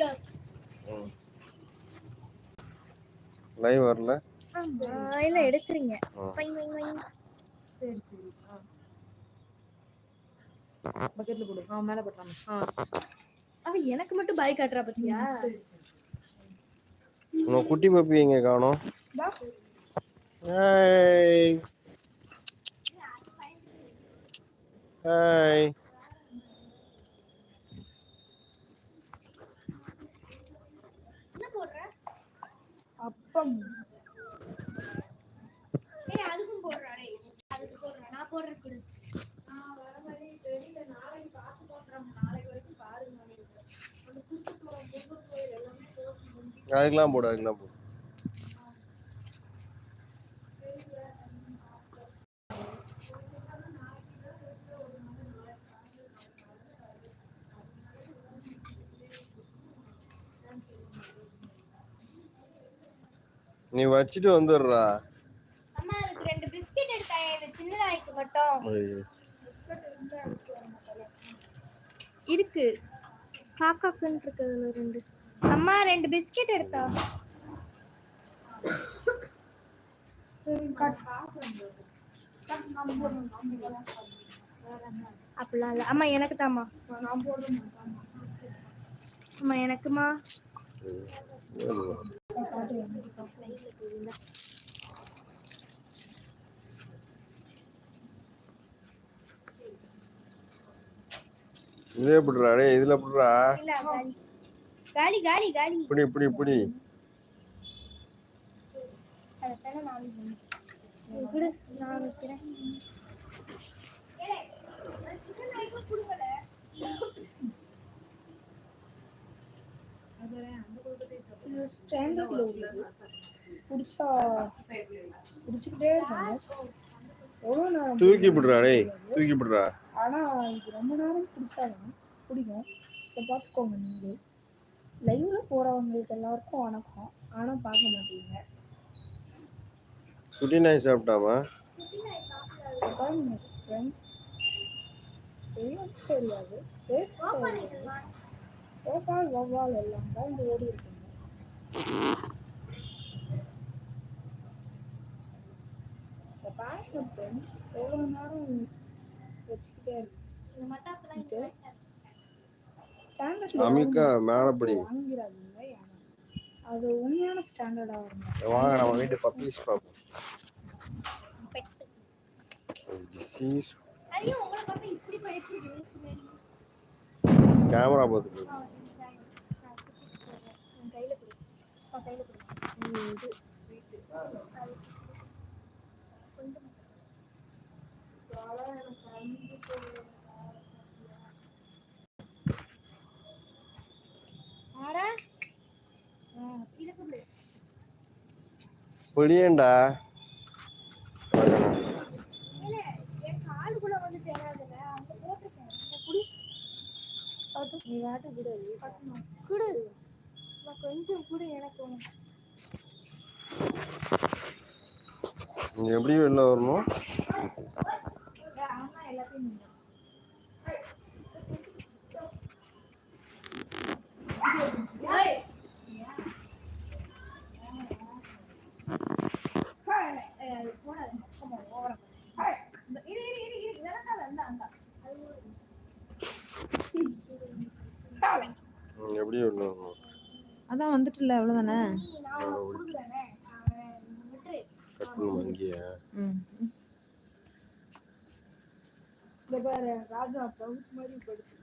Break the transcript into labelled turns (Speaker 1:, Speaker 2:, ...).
Speaker 1: Close
Speaker 2: live வரல.
Speaker 1: இல்ல எடுக்கிறீங்க. வைங் வைங் வைங்
Speaker 3: சரி சரி. பக்கெட்ல கொடு. ஆ மேல போட்டாங்க ஆ.
Speaker 1: அவ எனக்கு மட்டும் பாய் காட்டுறா பாத்தியா?
Speaker 2: உங்க குட்டி பப்பி எங்க காணோம்?
Speaker 1: வா.
Speaker 2: ஹாய்
Speaker 3: அப்பம்
Speaker 1: ஏய் அதுக்கும் போடுறா அதுக்கு போடுறேன் நான் போடுறேன் கொடு. நான் வர மாதிரி தெரியல. நாளைக்கு பார்த்து போடுறேன் நாளைக்கு வரைக்கும் பாருங்க அந்த குடுத்து போற முருகன் எல்லாமே போட்டு
Speaker 2: அதுக்கெல்லாம் போடு அதுக்கெல்லாம் போடு. நீ வச்சுட்டு வந்துடுறா.
Speaker 1: அம்மா அதுக்கு ரெண்டு பிஸ்கட் எடுத்தாங்க இந்த சின்ன நாய்க்கு மட்டும். இருக்கு. காக்காக்குன்னு இருக்கு அதுல ரெண்டு. அம்மா ரெண்டு பிஸ்கட் எடுத்தா. அப்படிலாம் இல்ல. அம்மா எனக்கு தாம்மா அம்மா எனக்குமா?
Speaker 2: இதே எப்படிடா டேய் இதுல
Speaker 1: இல்ல காலி. காலி காலி
Speaker 2: இப்படி இப்படி இப்படி
Speaker 1: நான் வைக்கிறேன்.
Speaker 3: இது ஸ்டாண்டர்ட்ல உள்ளது பிடிச்சா பிடிச்சிக்கிட்டே இருக்காங்க. எவ்வளோ நேரம்
Speaker 2: தூக்கி விடுறா தூக்கி விடுறா
Speaker 3: ஆனா இது ரொம்ப நேரம் பிடிச்சாலும் பிடிக்கும் இதை பார்த்துக்கோங்க நீங்களே. லைவ்ல போறவங்களுக்கு எல்லாருக்கும் வணக்கம். ஆனா பார்க்க மாட்டீங்க.
Speaker 2: குட்டி நாய் சாப்பிட்டாமா?
Speaker 3: ஃப்ரெண்ட்ஸ் தெரியாது பேச கோபால் வவ்வால் எல்லாம் தான் இந்த ஓடி இருக்குங்க இதை பாருங்க ஃப்ரெண்ட்ஸ் எவ்வளோ நேரம் வச்சுக்கிட்டே இருக்கு. ஸ்டாண்டர்ட்ல
Speaker 2: அமிக்கா மேலப்படி
Speaker 3: வாங்கிடாதீங்க ஏன்னா அது உண்மையான ஸ்டாண்டர்டா வருங்க
Speaker 2: வாங்க நம்ம வீட்டு பப்பீஸ் பார்ப்போம்
Speaker 1: பெட்டு.
Speaker 2: This
Speaker 3: இது
Speaker 1: ஸ்வீட்டு குடு. அது
Speaker 3: நீ வாட்டு கூட
Speaker 1: பத்தணும். குடு. நான் கொஞ்சம் குடு எனக்கு
Speaker 2: நீங்க எப்படி வெளில வரணும்
Speaker 1: நீங்க.
Speaker 2: எப்படி வெளில வரணும்
Speaker 3: அதான் ம்.
Speaker 1: இந்த பாரு ராஜா பவுத் மாதிரி படுத்து.